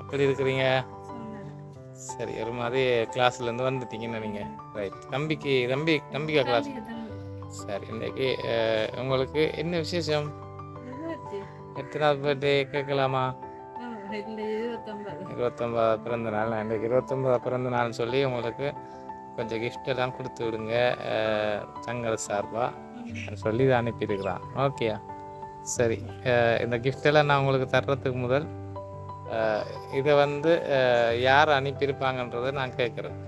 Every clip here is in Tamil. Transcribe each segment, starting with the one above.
எப்படி இருக்கிறீங்க? சரி ஒரு மாதிரி கிளாஸ்லேருந்து வந்துட்டீங்கன்னு நீங்கள் ரைட் தம்பிக்கு தம்பி தம்பிக்கா கிளாஸ் சரி இன்றைக்கி உங்களுக்கு என்ன விசேஷம்? எத்தனாவது பர்த்டே கேட்கலாமா? இருபத்தொம்பது பிறந்த நாள். இன்றைக்கு இருபத்தொம்பது பிறந்த நாள்னு சொல்லி உங்களுக்கு கொஞ்சம் gift எல்லாம் கொடுத்து விடுங்க அஹ், சங்கர சார்பாக சொல்லி இதை அனுப்பியிருக்கிறான். ஓகேயா சரி இந்த எல்லாம் நான் உங்களுக்கு தர்றதுக்கு முதல் இதை வந்து யார் அனுப்பியிருப்பாங்கன்றதை நான் கேட்குறேன்.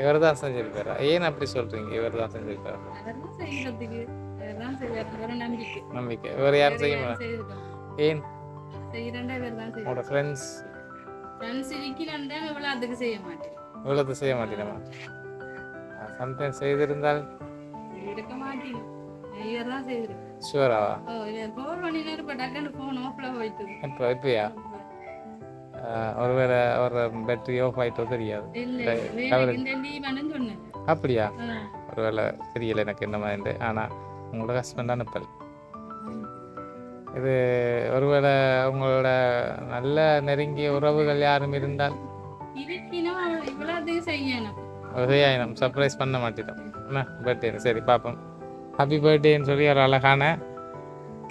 இவர் தான் செஞ்சிருப்பாரா ஏன் அப்படி சொல்கிறீங்க இவர் தான் செஞ்சிருப்பாரு நம்பிக்கை. இவர் யாரும் செய்ய ஏன்? உங்களோட ஃப்ரெண்ட்ஸ் இவ்வளோது செய்ய மாட்டேனமா சம்டைம்ஸ் செய்திருந்தால் எடுக்க மாட்டேன். நேரம் இப்போ இப்போயா ஒருவேளை ஒரு பேட்டரி ஆஃப் ஆகிட்டோ தெரியாது. அப்படியா. ஒருவேளை தெரியல எனக்கு என்ன மாதிரி. ஆனால் உங்களோட ஹஸ்பண்ட் அனுப்பல் இது ஒருவேளை உங்களோட நல்ல நெருங்கிய உறவுகள் யாரும் இருந்தால்? செய்யணும். சர்ப்ரைஸ் பண்ண மாட்டேன் என்ன? பர்த்டே சரி பார்ப்போம் ஹாப்பி பர்த்டேன்னு சொல்லி ஒரு அழகான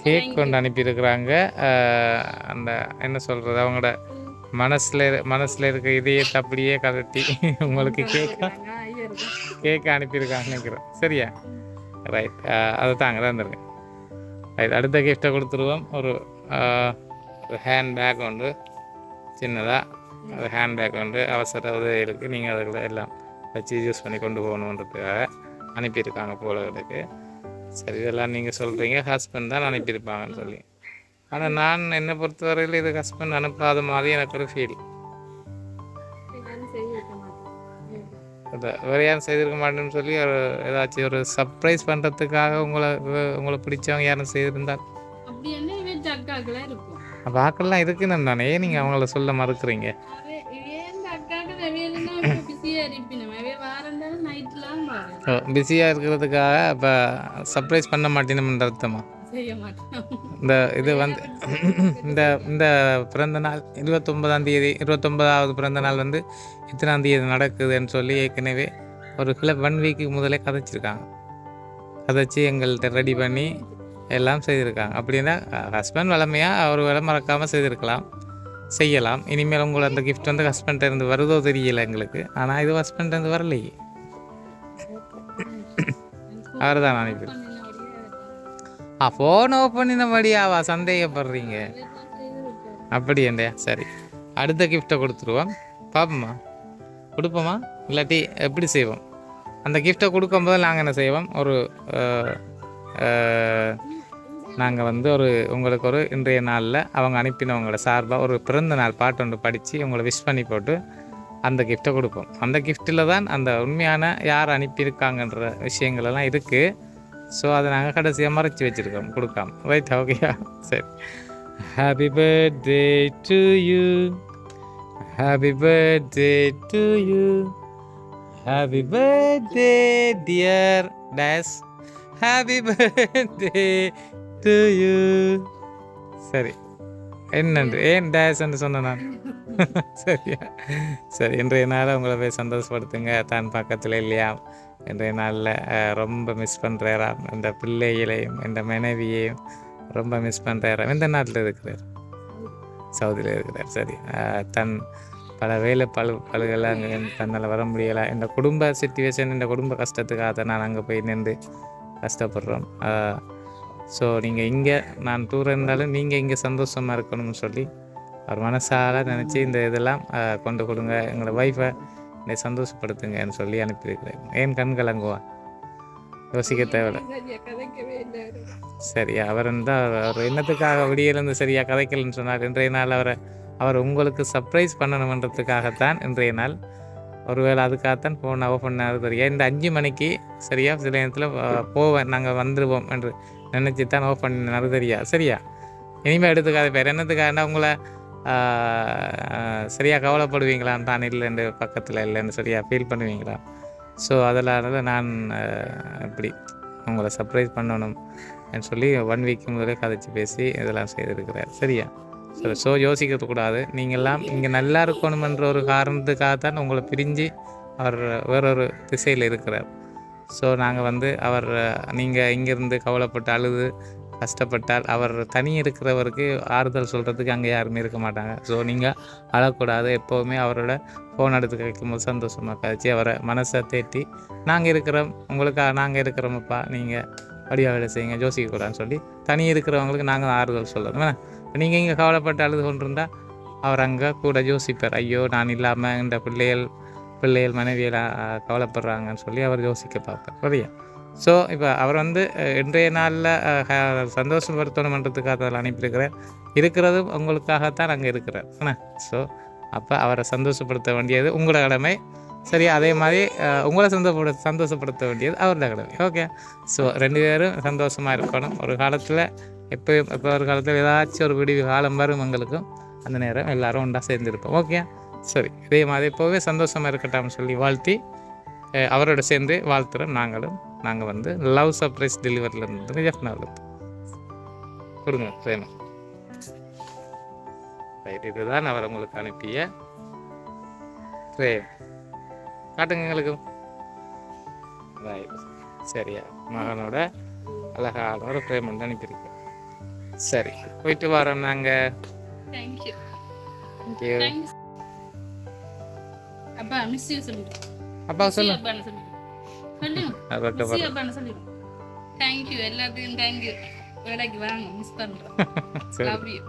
கேக் கொண்டு அனுப்பியிருக்கிறாங்க. அந்த என்ன சொல்கிறது அவங்களோட மனசில் மனசில் இருக்க இதயத்தை அப்படியே கலட்டி உங்களுக்கு கேக் கேக் அனுப்பியிருக்காங்க நினைக்கிறேன் சரியா? ரைட் அதை தாங்க தான் இருந்திருங்க ரைட் அடுத்த கிஃப்ட்டை கொடுத்துருவோம். ஒரு ஹேண்ட் பேக் ஒன்று சின்னதாக ஒரு ஹேண்ட் பேக் ஒன்று அவசர உதவிகளுக்கு நீங்கள் அதுக்குள்ள எல்லாம் வச்சு யூஸ் பண்ணி கொண்டு போகணுன்றதுக்காக அனுப்பியிருக்காங்க போலகளுக்கு சரி இதெல்லாம் நீங்கள் சொல்கிறீங்க ஹஸ்பண்ட் தான் அனுப்பியிருப்பாங்கன்னு சொல்லி. ஆனால் நான் என்னை பொறுத்தவரையில் இது ஹஸ்பண்ட் அனுப்பாத மாதிரி எனக்கு ஒரு ஃபீல் வேறு யாரும் செய்திருக்க மாட்டேன்னு சொல்லி ஒரு ஏதாச்சும் ஒரு சர்ப்ரைஸ் பண்ணுறதுக்காக உங்களை உங்களை பிடிச்சவங்க யாரும் செய்திருந்தால். அப்படி என்ன ஆக்கள்லாம் இருக்குன்னு தானே நீங்கள் அவங்கள சொல்ல மறுக்கிறீங்க. பிஸியாக இருக்கிறதுக்காக இப்போ சர்ப்ரைஸ் பண்ண மாட்டேனுன்ற அர்த்தமா? இந்த இது வந்து இந்த இந்த பிறந்த நாள் இருபத்தொன்பதாம் தேதி இருபத்தொன்பதாவது பிறந்த நாள் வந்து இத்தனாம் தேதி நடக்குதுன்னு சொல்லி ஏற்கனவே ஒரு கிள ஒன் வீக்கு முதலே கதைச்சிருக்காங்க. கதைச்சி எங்கள்கிட்ட ரெடி பண்ணி எல்லாம் செய்திருக்காங்க. அப்படின்னா ஹஸ்பண்ட் வளமையாக அவர் வேலை மறக்காமல் செய்திருக்கலாம். செய்யலாம். இனிமேல் உங்களை அந்த கிஃப்ட் வந்து ஹஸ்பண்ட் இருந்து வருதோ தெரியல எங்களுக்கு. ஆனால் இது ஹஸ்பண்ட் இருந்து வரலையே. அவர் தான் அனுப்பி ஆ ஃபோன் ஓப்பன் பண்ணினபடியாவா சந்தேகப்படுறீங்க. அப்படி என்னையா? சரி. அடுத்த கிஃப்ட்டை கொடுத்துருவோம். பார்ப்போம்மா கொடுப்போமா? இல்லாட்டி எப்படி செய்வோம்? அந்த கிஃப்ட்டை கொடுக்கும்போது நாங்கள் என்ன செய்வோம்? ஒரு நாங்கள் வந்து ஒரு உங்களுக்கு ஒரு இன்றைய நாளில் அவங்க அனுப்பினவங்களோட சார்பாக ஒரு பிறந்த நாள் பாட்டு ஒன்று படித்து உங்களை விஷ் பண்ணி போட்டு அந்த கிஃப்ட்டை கொடுப்போம். அந்த கிஃப்ட்டில் தான் அந்த உண்மையான யார் அனுப்பியிருக்காங்கன்ற விஷயங்கள் எல்லாம் இருக்குது ஸோ அதை நாங்கள் கடைசியாக மறைச்சி வச்சுருக்கோம். கொடுக்காம. ரைட் ஓகேயா சரி. Happy birthday to you happy birthday to you happy birthday dear days happy birthday to you சரி. என்னன்று? ஏன் டேஸ் என்று சொன்னேன் நான்? சரியா? சரி இன்றைய நாளை உங்களை போய் சந்தோஷப்படுத்துங்க. தான் பக்கத்தில் இல்லையா? இன்றைய நாளில் ரொம்ப மிஸ் பண்ணுறாராம் இந்த பிள்ளைகளையும் இந்த மனைவியையும் ரொம்ப மிஸ் பண்ணுறாராம் எந்த நாட்டில் இருக்கிறார். சவுதியில் இருக்கிறார். சரி தன் பல வேலை பழு பழுகெல்லாம் அங்கே தன்னால் வர முடியலை. இந்த குடும்ப சுச்சுவேஷன் இந்த குடும்ப கஷ்டத்துக்காக தான் நான் அங்கே போய் நின்று கஷ்டப்படுறோம். ஸோ நீங்கள் இங்கே நான் டூர் இருந்தாலும் நீங்கள் இங்கே சந்தோஷமாக இருக்கணும்னு சொல்லி அவர் மனசால நினச்சி இந்த இதெல்லாம் கொண்டு கொடுங்க. எங்களை ஒய்ஃபை என்னை சந்தோஷப்படுத்துங்கன்னு சொல்லி அனுப்பியிருக்கிறேன். ஏன் கண் கலங்குவா? யோசிக்க தேவையில்ல. சரியா அவர் இருந்தால் அவர் என்னத்துக்காக விடியிலிருந்து சரியாக கதைக்கலன்னு சொன்னார். இன்றைய நாள் அவரை அவர் உங்களுக்கு சர்ப்ரைஸ் பண்ணணுமன்றதுக்காகத்தான் இன்றைய நாள். ஒருவேளை அதுக்காகத்தான் ஃபோன் அவ பண்ணாரு தெரியா? இந்த அஞ்சு மணிக்கு சரியா சில நேரத்தில் போவேன் நாங்கள் வந்துடுவோம் என்று நினச்சி தான் ஓ பண்ணினாரு தெரியா? சரியா? இனிமேல் எடுத்துக்காத பேர். என்னத்துக்காகனா உங்களை சரியாக கவலைப்படுவீங்களான்னு தான் இல்லைன்னு பக்கத்தில் இல்லைன்னு சரியாக ஃபீல் பண்ணுவீங்களா? ஸோ அதனால நான் இப்படி உங்களை சர்ப்ரைஸ் பண்ணணும் சொல்லி ஒன் வீக் முதலே கதைச்சு பேசி இதெல்லாம் செய்திருக்கிறார். சரியா? ஸோ ஸோ யோசிக்கிறது கூடாது. நீங்கள்லாம் இங்கே நல்லா இருக்கணுமென்ற ஒரு காரணத்துக்காக தான் உங்களை பிரிஞ்சு அவர் வேறொரு திசையில் இருக்கிறார். ஸோ நாங்கள் வந்து அவர் நீங்கள் இங்கேருந்து கவலைப்பட்டு அழுது கஷ்டப்பட்டால் அவர் தனி இருக்கிறவருக்கு ஆறுதல் சொல்கிறதுக்கு அங்கே யாருமே இருக்க மாட்டாங்க. ஸோ நீங்கள் அழக்கூடாது. எப்போவுமே அவரோட ஃபோன் எடுத்து கிடைக்கும்போது சந்தோஷமாக கழிச்சு அவரை மனசை தேட்டி நாங்கள் இருக்கிறோம். உங்களுக்காக நாங்கள் இருக்கிறோமப்பா. நீங்கள் படியாக வேலை செய்யுங்க. யோசிக்கக்கூடாதுன்னு சொல்லி தனி இருக்கிறவங்களுக்கு நாங்கள் ஆறுதல் சொல்லணும். நீங்கள் இங்கே கவலைப்பட்டு அழுது கொண்டிருந்தா அவர் அங்கே கூட யோசிப்பார். ஐயோ நான் இல்லாமல் இந்த பிள்ளைகள் பிள்ளைகள் மனைவியில் கவலைப்படுறாங்கன்னு சொல்லி அவர் யோசிக்க பார்ப்பார். சரியா? ஸோ இப்போ அவர் வந்து இன்றைய நாளில் சந்தோஷப்படுத்தணுன்றதுக்காக அதில் அனுப்பியிருக்கிறார் இருக்கிறதும் உங்களுக்காகத்தான் அங்கே இருக்கிறார் என்ன ஸோ அப்போ அவரை சந்தோஷப்படுத்த வேண்டியது உங்களோட கடமை. சரி அதே மாதிரி உங்களை சந்தோஷப்பட சந்தோஷப்படுத்த வேண்டியது அவரோட கடமை. ஓகே ஸோ ரெண்டு பேரும் சந்தோஷமாக இருக்கணும். ஒரு காலத்தில் எப்போயும் இப்போ ஒரு காலத்தில் ஏதாச்சும் ஒரு விடிவு காலம் வரும் எங்களுக்கும். அந்த நேரம் எல்லோரும் ஒன்றா சேர்ந்துருப்போம். ஓகே சரி இதே மாதிரி இப்போவே சந்தோஷமாக இருக்கட்டாம்னு சொல்லி வாழ்த்தி அவரோட சேர்ந்து வாழ்த்துறோம் நாங்களும். நாங்கள் வந்து லவ் சர்ப்ரைஸ் டெலிவரியிலேருந்து ஜெஃப்னாவில் கொடுங்க பிரேமா ரைட் இதுதான் அவர் உங்களுக்கு அனுப்பிய ஃப்ரேம் காட்டுங்க எங்களுக்கு. ரைட் சரியா. மகனோட அழகான ஒரு ஃப்ரேம் வந்து அனுப்பியிருக்கோம். சரி போயிட்டு வரோம் நாங்கள் தேங்க்யூ தேங்க்யூ அப்பா மிஸ் யூ சொல்லுங்க. அப்பா சொல்லு தேங்க்யூ எல்லாத்துக்கும் தேங்க்யூ வேலைக்கு வாங்க மிஸ் யூ